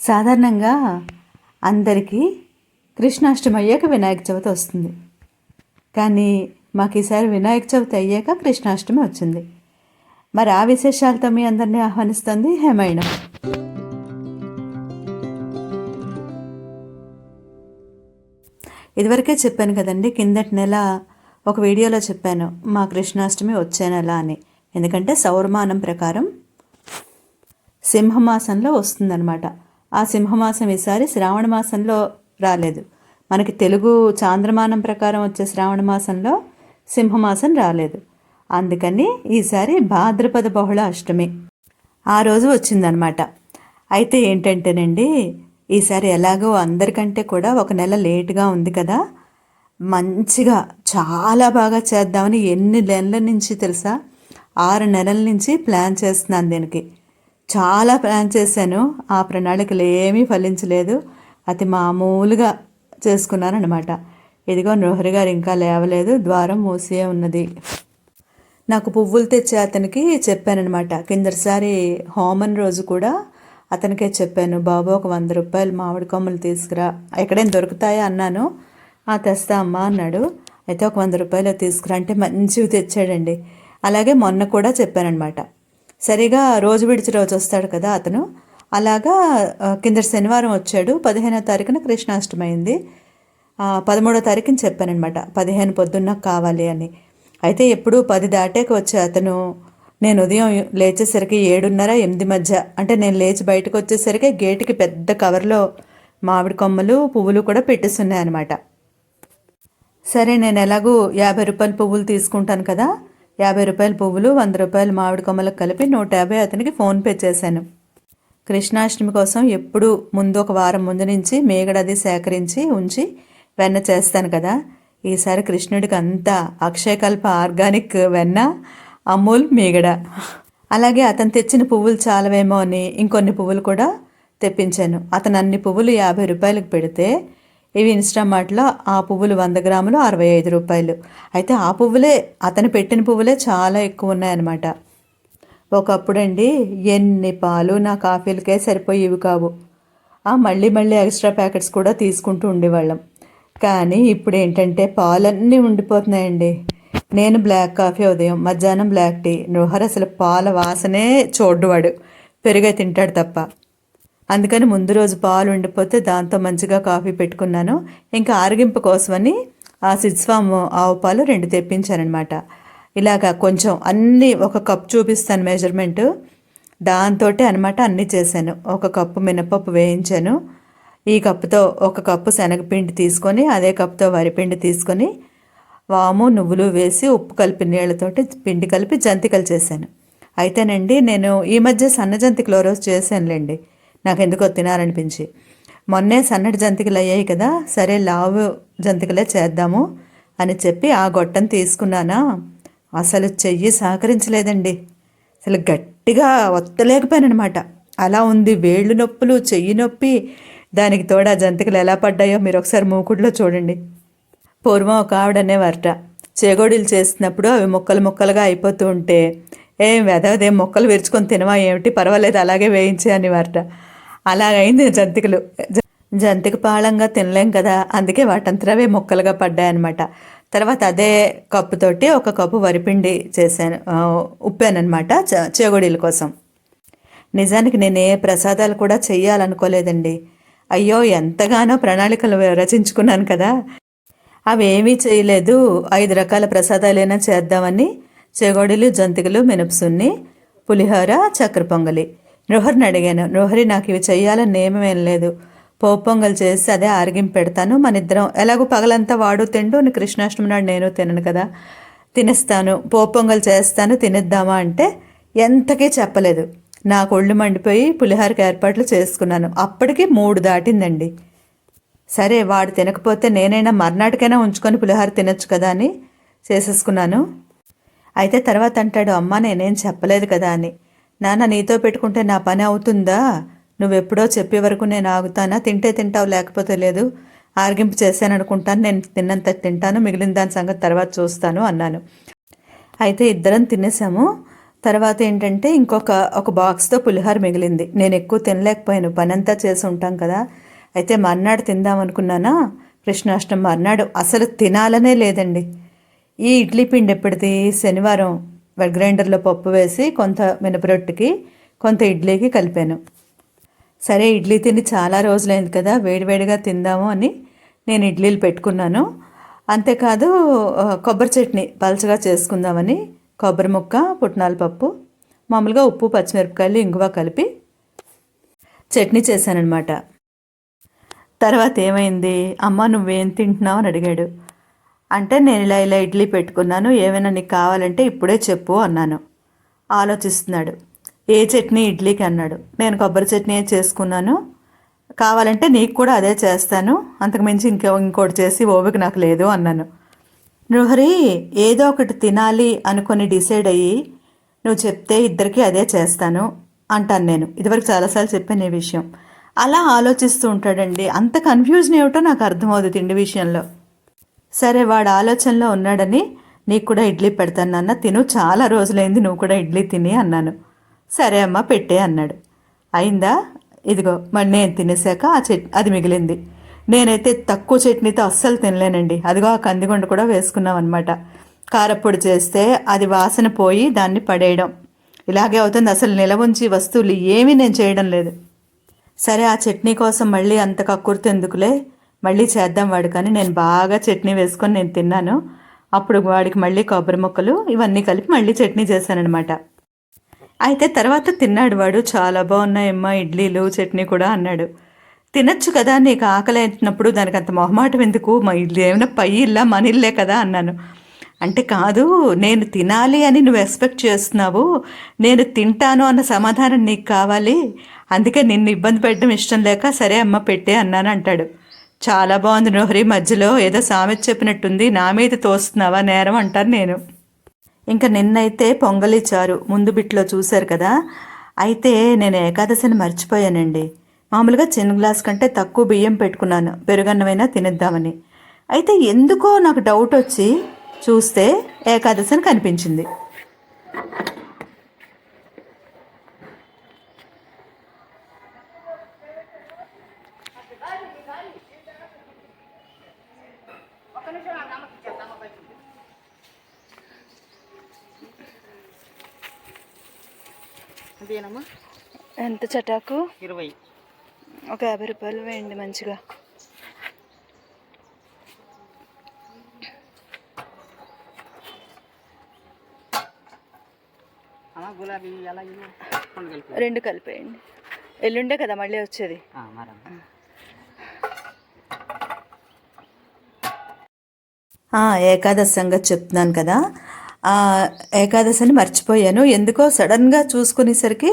సాధారణంగా అందరికీ కృష్ణాష్టమి అయ్యాక వినాయక చవితి వస్తుంది. కానీ మాకు ఈసారి వినాయక చవితి అయ్యాక కృష్ణాష్టమి వచ్చింది. మరి ఆ విశేషాలతో మీ అందరినీ ఆహ్వానిస్తుంది హేమైనం. ఇదివరకే చెప్పాను కదండి కిందటి నెల ఒక వీడియోలో చెప్పాను మా కృష్ణాష్టమి వచ్చే నెల అని. ఎందుకంటే సౌరమానం ప్రకారం సింహమాసంలో వస్తుందన్నమాట. ఆ సింహమాసం ఈసారి శ్రావణ మాసంలో రాలేదు. మనకి తెలుగు చాంద్రమానం ప్రకారం వచ్చే శ్రావణ మాసంలో సింహమాసం రాలేదు. అందుకని ఈసారి భాద్రపద బహుళ అష్టమి ఆ రోజు వచ్చిందనమాట అయితే ఏంటంటేనండి ఈసారి ఎలాగో అందరికంటే కూడా ఒక నెల లేటుగా ఉంది కదా. మంచిగా చాలా బాగా చేద్దామని ఎన్ని నెలల నుంచి తెలుసా? ఆరు నెలల నుంచి ప్లాన్ చేస్తున్నాను దీనికి. చాలా ప్లాన్ చేశాను. ఆ ప్రణాళికలు ఏమీ ఫలించలేదు. అతి మామూలుగా చేసుకున్నాను అనమాట ఇదిగో నృహరి గారు ఇంకా లేవలేదు. ద్వారం మూసే ఉన్నది. నాకు పువ్వులు తెచ్చే అతనికి చెప్పానమాట కిందటిసారి హోమన్ రోజు కూడా అతనికే చెప్పాను. బాబు ఒక వంద రూపాయలు మామిడి కొమ్మలు తీసుకురా. ఎక్కడైనా దొరుకుతాయా? అన్నాను. ఆ తెస్తా అమ్మా అన్నాడు. అయితే ఒక వంద రూపాయలు తీసుకురా. అంటే మంచివి తెచ్చాడండి. అలాగే మొన్న కూడా చెప్పానమాట సరిగా రోజు విడిచి రోజు వస్తాడు కదా అతను. అలాగా కింద శనివారం వచ్చాడు. పదిహేనో తారీఖున కృష్ణాష్టమి అయింది. పదమూడో తారీఖున చెప్పానమాట పదిహేను పొద్దున్న కావాలి అని. అయితే ఎప్పుడు పది దాటాక వచ్చే అతను నేను ఉదయం లేచేసరికి ఏడున్నర ఎనిమిది మధ్య. అంటే నేను లేచి బయటకు వచ్చేసరికి గేటుకి పెద్ద కవర్లో మామిడి కొమ్మలు పువ్వులు కూడా పెట్టేస్తున్నాయి అనమాట సరే నేను ఎలాగూ యాభై రూపాయల పువ్వులు తీసుకుంటాను కదా. యాభై రూపాయల పువ్వులు వంద రూపాయల మామిడి కొమ్మలకు కలిపి నూట యాభై అతనికి ఫోన్పే చేశాను. కృష్ణాష్టమి కోసం ఎప్పుడు ముందు ఒక వారం ముందు నుంచి మేగడది సేకరించి ఉంచి వెన్న చేస్తాను కదా. ఈసారి కృష్ణుడికి అంతా అక్షయకల్ప ఆర్గానిక్ వెన్న అమూల్ మీగడ. అలాగే అతను తెచ్చిన పువ్వులు చాలవేమో అని ఇంకొన్ని పువ్వులు కూడా తెప్పించాను. అతను అన్ని పువ్వులు యాభై రూపాయలకు పెడితే ఇవి ఇన్స్టామార్ట్లో ఆ పువ్వులు వంద గ్రాములు అరవై ఐదు రూపాయలు. అయితే ఆ పువ్వులే అతను పెట్టిన పువ్వులే చాలా ఎక్కువ ఉన్నాయన్నమాట. ఒకప్పుడండి ఎన్ని పాలు నా కాఫీలకే సరిపోయేవి కావు. ఆ మళ్ళీ మళ్ళీ ఎక్స్ట్రా ప్యాకెట్స్ కూడా తీసుకుంటూ ఉండేవాళ్ళం. కానీ ఇప్పుడు ఏంటంటే పాలన్నీ ఉండిపోతున్నాయండి. నేను బ్లాక్ కాఫీ ఉదయం మధ్యాహ్నం బ్లాక్ టీ నృహర్ అసలు పాల వాసనే చూడ్డువాడు. పెరుగే తింటాడు తప్ప. అందుకని ముందు రోజు పాలు ఉండిపోతే దాంతో మంచిగా కాఫీ పెట్టుకున్నాను. ఇంకా ఆరగింపు కోసమని ఆ సిడ్స్వామ్ ఆవు పాలు రెండు తెప్పించానమాట ఇలాగా కొంచెం అన్నీ ఒక కప్ చూపిస్తాను మెజర్మెంట్ దాంతో అనమాట అన్నీ చేశాను. ఒక కప్పు మినపప్పు వేయించాను. ఈ కప్పుతో ఒక కప్పు శనగపిండి తీసుకొని అదే కప్పుతో వరిపిండి తీసుకొని వాము నువ్వులు వేసి ఉప్పు కలిపి నీళ్ళతోటి పిండి కలిపి జంతికలు చేశాను. అయితేనండి నేను ఈ మధ్య సన్నజంతి క్లోరోస్ చేశానులేండి. నాకెందుకో తినాలనిపించి. మొన్నే సన్నటి జంతికలు అయ్యాయి కదా సరే లావు జంతికలే చేద్దాము అని చెప్పి ఆ గొట్టం తీసుకున్నానా? అసలు చెయ్యి సహకరించలేదండి. అసలు గట్టిగా ఒత్తలేకపోయానమాట అలా ఉంది వేళ్ళు నొప్పులు చెయ్యి నొప్పి. దానికి తోడు ఆ జంతికలు ఎలా పడ్డాయో మీరు ఒకసారి మూకుడులో చూడండి. పూర్వం ఒక ఆవిడ అనేవారట చేగోడీలు చేసినప్పుడు అవి ముక్కలు ముక్కలుగా అయిపోతూ ఉంటే ఏం వెదవదేం మొక్కలు విరుచుకొని తినవా ఏమిటి పర్వాలేదు అలాగే వేయించే అనేవారట. అలాగైంది జంతికలు. జంతిక పాళంగా తినలేం కదా అందుకే వాటంతరవే ముక్కలుగా పడ్డాయన్నమాట. తర్వాత అదే కప్పుతోటి ఒక కప్పు వరిపిండి చేశాను ఉప్పానమాట చ- కోసం. నిజానికి నేను ఏ ప్రసాదాలు కూడా చెయ్యాలనుకోలేదండి. అయ్యో ఎంతగానో ప్రణాళికలు రచించుకున్నాను కదా. అవేమీ చేయలేదు ఐదు రకాల ప్రసాదాలైనా చేద్దామని చెగోడీలు జంతికలు మినపసున్ని పులిహోర చక్కెర పొంగలి. నృహరిని అడిగాను. నృహరి నాకు ఇవి చెయ్యాలని నియమం లేదు. పోపు పొంగల్ చేసి అదే ఆరగింపు పెడతాను. మన ఇద్దరం ఎలాగో పగలంతా వాడు తిండు నీ కృష్ణాష్టమి నాడు నేను తినను కదా. తినేస్తాను. పోపు పొంగల్ చేస్తాను. తినేద్దామా? అంటే ఎంతకీ చెప్పలేదు. నాకు ఒళ్ళు మండిపోయి పులిహోరకి ఏర్పాట్లు చేసుకున్నాను. అప్పటికి మూడు దాటిందండి. సరే వాడు తినకపోతే నేనైనా మర్నాటికైనా ఉంచుకొని పులిహోర తినొచ్చు కదా అని చేసేసుకున్నాను. అయితే తర్వాత అంటాడు అమ్మ నేనేం చెప్పలేదు కదా అని. నాన్న నీతో పెట్టుకుంటే నా పని అవుతుందా? నువ్వెప్పుడో చెప్పే వరకు నేను ఆగుతానా? తింటే తింటావు లేకపోతే లేదు. ఆర్గింపు చేశాను అనుకుంటాను నేను తిన్నంత తింటాను మిగిలిన దాని సంగతి తర్వాత చూస్తాను అన్నాను. అయితే ఇద్దరం తినేసాము. తర్వాత ఏంటంటే ఇంకొక ఒక బాక్స్తో పులిహోర మిగిలింది. నేను ఎక్కువ తినలేకపోయాను పనంతా చేసి ఉంటాం కదా. అయితే మర్నాడు తిందాం అనుకున్నానా? కృష్ణాష్టమి మర్నాడు అసలు తినాలనే లేదండి. ఈ ఇడ్లీ పిండి ఎప్పటిది శనివారం. గ్రైండర్లో పప్పు వేసి కొంత మినపరొట్టుకి కొంత ఇడ్లీకి కలిపాను. సరే ఇడ్లీ తిని చాలా రోజులైంది కదా వేడివేడిగా తిందాము అని నేను ఇడ్లీలు పెట్టుకున్నాను. అంతేకాదు కొబ్బరి చట్నీ పలచగా చేసుకుందామని కొబ్బరి ముక్క పుట్నాల పప్పు మామూలుగా ఉప్పు పచ్చిమిరపకాయలు ఇంగువ కలిపి చట్నీ చేశానన్నమాట. తర్వాత ఏమైంది? అమ్మ నువ్వేం తింటున్నావు? అని అడిగాడు. అంటే నేను ఇలా ఇలా ఇడ్లీ పెట్టుకున్నాను ఏమైనా నీకు కావాలంటే ఇప్పుడే చెప్పు అన్నాను. ఆలోచిస్తున్నాడు. ఏ చట్నీ ఇడ్లీకి అన్నాడు. నేను కొబ్బరి చట్నీ చేసుకున్నాను. కావాలంటే నీకు కూడా అదే చేస్తాను. అంతకుమించి ఇంకో ఇంకోటి చేసి ఓపిక నాకు లేదు అన్నాను. నృహరి ఏదో ఒకటి తినాలి అనుకొని డిసైడ్ అయ్యి నువ్వు చెప్తే ఇద్దరికి అదే చేస్తాను అంటాను నేను. ఇదివరకు చాలాసార్లు చెప్పాను ఈ విషయం. అలా ఆలోచిస్తూ ఉంటాడండి. అంత కన్ఫ్యూజన్ ఏమిటో నాకు అర్థమవుతుంది తిండి విషయంలో. సరే వాడు ఆలోచనలో ఉన్నాడని నీకు కూడా ఇడ్లీ పెడతాను నాన్న. తిను చాలా రోజులైంది నువ్వు కూడా ఇడ్లీ తిని అన్నాను. సరే అమ్మ పెట్టే అన్నాడు. అయిందా? ఇదిగో మరి నేను తినేసాక ఆ చట్ అది మిగిలింది. నేనైతే తక్కువ చట్నీతో అస్సలు తినలేనండి. అదిగో ఆ కందిగొండ కూడా వేసుకున్నాం అనమాట కారప్పొడి చేస్తే అది వాసన పోయి దాన్ని పడేయడం. ఇలాగే అవుతుంది. అసలు నిలవుంచి వస్తువులు ఏమీ నేను చేయడం లేదు. సరే ఆ చట్నీ కోసం మళ్ళీ అంత కక్కుర్తి ఎందుకులే? మళ్ళీ చేద్దాం వాడు కానీ నేను బాగా చట్నీ వేసుకొని నేను తిన్నాను. అప్పుడు వాడికి మళ్ళీ కొబ్బరి ముక్కలు ఇవన్నీ కలిపి మళ్ళీ చట్నీ చేశానమాట అయితే తర్వాత తిన్నాడు వాడు. చాలా బాగున్నాయమ్మా ఇడ్లీలు చట్నీ కూడా అన్నాడు. తినచ్చు కదా నీకు ఆకలి అయినప్పుడు దానికి అంత మొహమాటం ఎందుకు? మా ఇల్లు ఏమైనా పై ఇల్లా మన ఇల్లే కదా అన్నాను. అంటే కాదు నేను తినాలి అని నువ్వు ఎక్స్పెక్ట్ చేస్తున్నావు. నేను తింటాను అన్న సమాధానం నీకు కావాలి. అందుకే నిన్ను ఇబ్బంది పెట్టడం ఇష్టం లేక సరే అమ్మ పెట్టే అన్నాను అంటాడు. చాలా బాగుంది నోహరి మధ్యలో ఏదో సామెత చెప్పినట్టుంది. నా మీద తోస్తున్నావా నేరం అంటాను నేను. ఇంకా నిన్నైతే పొంగలి చారు ముందు బిట్లో చూశారు కదా. అయితే నేను ఏకాదశిని మర్చిపోయానండి. మామూలుగా చిన్న గ్లాస్ కంటే తక్కువ బియ్యం పెట్టుకున్నాను. పెరుగన్నమైనా తినేద్దామని. అయితే ఎందుకో నాకు డౌట్ వచ్చి చూస్తే ఏకాదశిని కనిపించింది. అదేనమ్మా ఎంత చటాకు? ఇరవై. ఒక యాభై రూపాయలు వేయండి మంచిగా. గులాబీ రెండు కలిపేయండి. ఎల్లుండే కదా మళ్ళీ వచ్చేది ఆ, మరమ్మా ఆ, ఏకాదశి సంగతి చెప్తున్నాను కదా. ఏకాదశిని మర్చిపోయాను. ఎందుకో సడన్గా చూసుకునేసరికి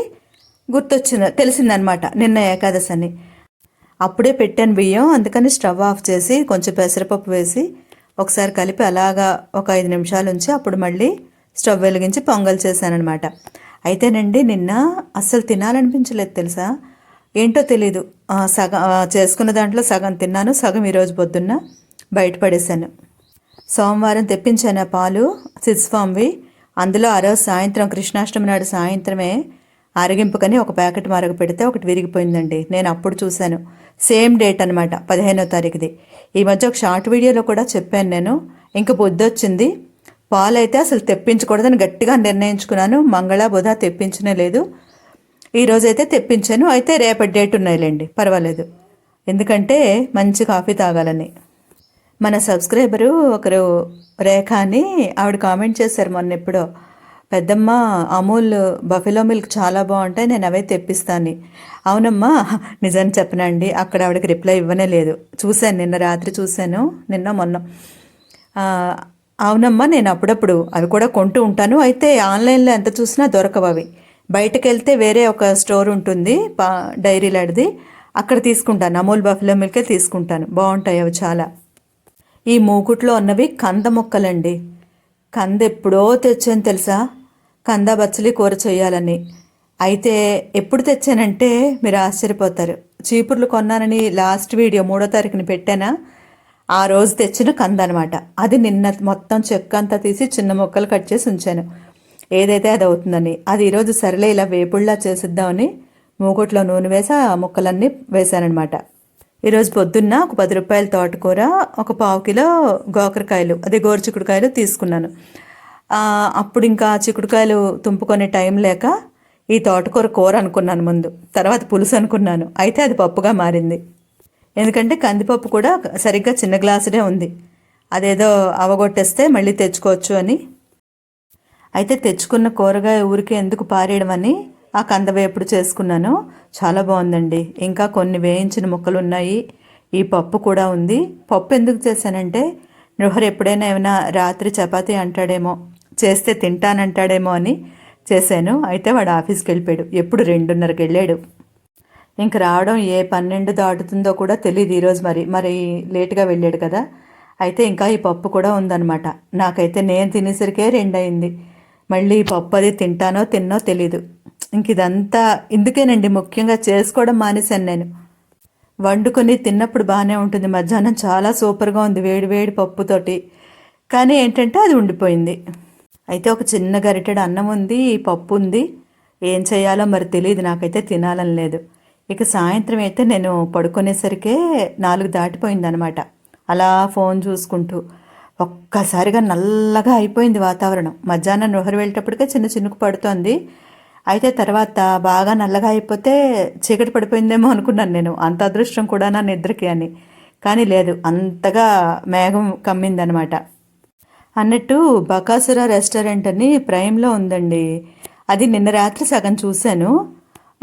గుర్తొచ్చింది తెలిసిందనమాట నిన్న ఏకాదశి అని అప్పుడే పెట్టాను బియ్యం అందుకని స్టవ్ ఆఫ్ చేసి కొంచెం పెసరపప్పు వేసి ఒకసారి కలిపి అలాగా ఒక ఐదు నిమిషాలు ఉంచి అప్పుడు మళ్ళీ స్టవ్ వెలిగించి పొంగల్ చేశానమాట అయితేనండి నిన్న అస్సలు తినాలనిపించలేదు తెలుసా? ఏంటో తెలీదు. సగం చేసుకున్న దాంట్లో సగం తిన్నాను సగం ఈరోజు పొద్దున్న బయటపడేశాను సోమవారం తెప్పించాను ఆ పాలు సిక్స్ ఫామ్వి అందులో ఆ రోజు సాయంత్రం కృష్ణాష్టమి నాడు సాయంత్రమే ఆరగింపుకని ఒక ప్యాకెట్ మరగ పెడితే ఒకటి విరిగిపోయిందండి. నేను అప్పుడు చూశాను. సేమ్ డేట్ అనమాట పదిహేనో తారీఖుది. ఈ మధ్య ఒక షార్ట్ వీడియోలో కూడా చెప్పాను నేను. ఇంక బుద్ధొచ్చింది. పాలు అయితే అసలు తెప్పించకూడదని గట్టిగా నిర్ణయించుకున్నాను. మంగళ బుధ తెప్పించనే లేదు. ఈరోజైతే తెప్పించాను. అయితే రేపటి డేట్ ఉన్నాయిలేండి. పర్వాలేదు. ఎందుకంటే మంచి కాఫీ తాగాలని. మన సబ్స్క్రైబరు ఒకరు రేఖ అని ఆవిడ కామెంట్ చేశారు మొన్న ఎప్పుడో. పెద్దమ్మ అమూల్ బఫెలో మిల్క్ చాలా బాగుంటాయి నేను అవే తెప్పిస్తాను. అవునమ్మా నిజం చెప్పనండి అక్కడ ఆవిడకి రిప్లై ఇవ్వనే లేదు. చూశాను నిన్న రాత్రి చూశాను నిన్న మొన్న. అవునమ్మా నేను అప్పుడప్పుడు అవి కూడా కొంటూ ఉంటాను. అయితే ఆన్లైన్లో ఎంత చూసినా దొరకవు అవి. బయటకు వెళ్తే వేరే ఒక స్టోర్ ఉంటుంది పా డైరీ లాంటిది అక్కడ తీసుకుంటాను అమూల్ బఫెలో మిల్కే తీసుకుంటాను. బాగుంటాయి అవి చాలా. ఈ మూకుట్లో ఉన్నవి కంద మొక్కలండి కంద ఎప్పుడో తెచ్చాను తెలుసా? కంద బచ్చలి కూర చేయాలని అయితే ఎప్పుడు తెచ్చానంటే మీరు ఆశ్చర్యపోతారు. చీపుర్లు కొన్నానని లాస్ట్ వీడియో మూడో తారీఖుని పెట్టానా? ఆ రోజు తెచ్చిన కంద అనమాట అది నిన్న మొత్తం చెక్క అంతా తీసి చిన్న ముక్కలు కట్ చేసి ఉంచాను. ఏదైతే అది అవుతుందని. అది ఈరోజు సరేలే ఇలా వేపుళ్ళా చేసిద్దామని మూగుట్లో నూనె వేసి ఆ ముక్కలన్నీ వేశానమాట ఈరోజు పొద్దున్న ఒక పది రూపాయల తోటకూర ఒక పావు కిలో గోకరకాయలు అదే గోరు చిక్కుడుకాయలు తీసుకున్నాను. అప్పుడు ఇంకా చిక్కుడుకాయలు తుంపుకునే టైం లేక ఈ తోటకూర కూర అనుకున్నాను ముందు. తర్వాత పులుసు అనుకున్నాను. అయితే అది పప్పుగా మారింది. ఎందుకంటే కందిపప్పు కూడా సరిగ్గా చిన్న గ్లాసుడే ఉంది. అదేదో అవగొట్టేస్తే మళ్ళీ తెచ్చుకోవచ్చు అని. అయితే తెచ్చుకున్న కూరగాయ ఊరికే ఎందుకు పారేయడం అని ఆ కందవేపుడు చేసుకున్నాను. చాలా బాగుందండి. ఇంకా కొన్ని వేయించిన ముక్కలు ఉన్నాయి ఈ పప్పు కూడా ఉంది. పప్పు ఎందుకు చేశానంటే నృహర్ ఎప్పుడైనా ఏమైనా రాత్రి చపాతీ అంటాడేమో చేస్తే తింటానంటాడేమో అని చేశాను. అయితే వాడు ఆఫీస్కి వెళ్ళిపోయాడు. ఎప్పుడు రెండున్నరకి వెళ్ళాడు. ఇంక రావడం ఏ పన్నెండు దాటుతుందో కూడా తెలియదు ఈరోజు మరి. మరి లేట్గా వెళ్ళాడు కదా. అయితే ఇంకా ఈ పప్పు కూడా ఉందన్నమాట. నాకైతే నేను తినేసరికే రెండయింది. మళ్ళీ ఈ పప్పు అది తింటానో తిన్నో తెలీదు. ఇంక ఇదంతా ఇందుకేనండి. ముఖ్యంగా చేసుకోవడం మానేశాను నేను. వండుకొని తిన్నప్పుడు బాగానే ఉంటుంది. మధ్యాహ్నం చాలా సూపర్గా ఉంది వేడి వేడి పప్పుతోటి. కానీ ఏంటంటే అది ఉండిపోయింది. అయితే ఒక చిన్న గరిటెడు అన్నం ఉంది పప్పు ఉంది. ఏం చేయాలో మరి తెలియదు నాకైతే తినాలని లేదు. ఇక సాయంత్రం అయితే నేను పడుకునేసరికే నాలుగు దాటిపోయిందనమాట. అలా ఫోన్ చూసుకుంటూ ఒక్కసారిగా నల్లగా అయిపోయింది వాతావరణం. మధ్యాహ్నం నృహరి వెళ్ళేటప్పటికే చిన్న చినుకు పడుతోంది. అయితే తర్వాత బాగా నల్లగా అయిపోతే చీకటి పడిపోయిందేమో అనుకున్నాను నేను. అంత అదృష్టం కూడా నా నిద్రకి అని. కానీ లేదు అంతగా మేఘం కమ్మిందనమాట. అన్నట్టు బకాసుర రెస్టారెంట్ అని ప్రైమ్లో ఉందండి. అది నిన్న రాత్రి సగం చూశాను.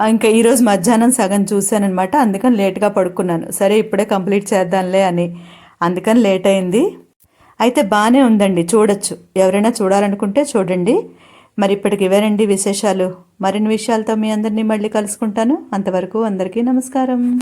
ఇంకా ఈరోజు మధ్యాహ్నం సగం చూశానమాట అందుకని లేట్గా పడుకున్నాను. సరే ఇప్పుడే కంప్లీట్ చేద్దాంలే అని. అందుకని లేట్ అయింది. అయితే బాగానే ఉందండి చూడొచ్చు. ఎవరైనా చూడాలనుకుంటే చూడండి. మరి ఇప్పటికి ఇవ్వరండి విశేషాలు? మరిన్ని విషయాలతో మీ అందరినీ మళ్ళీ కలుసుకుంటాను. అంతవరకు అందరికీ నమస్కారం.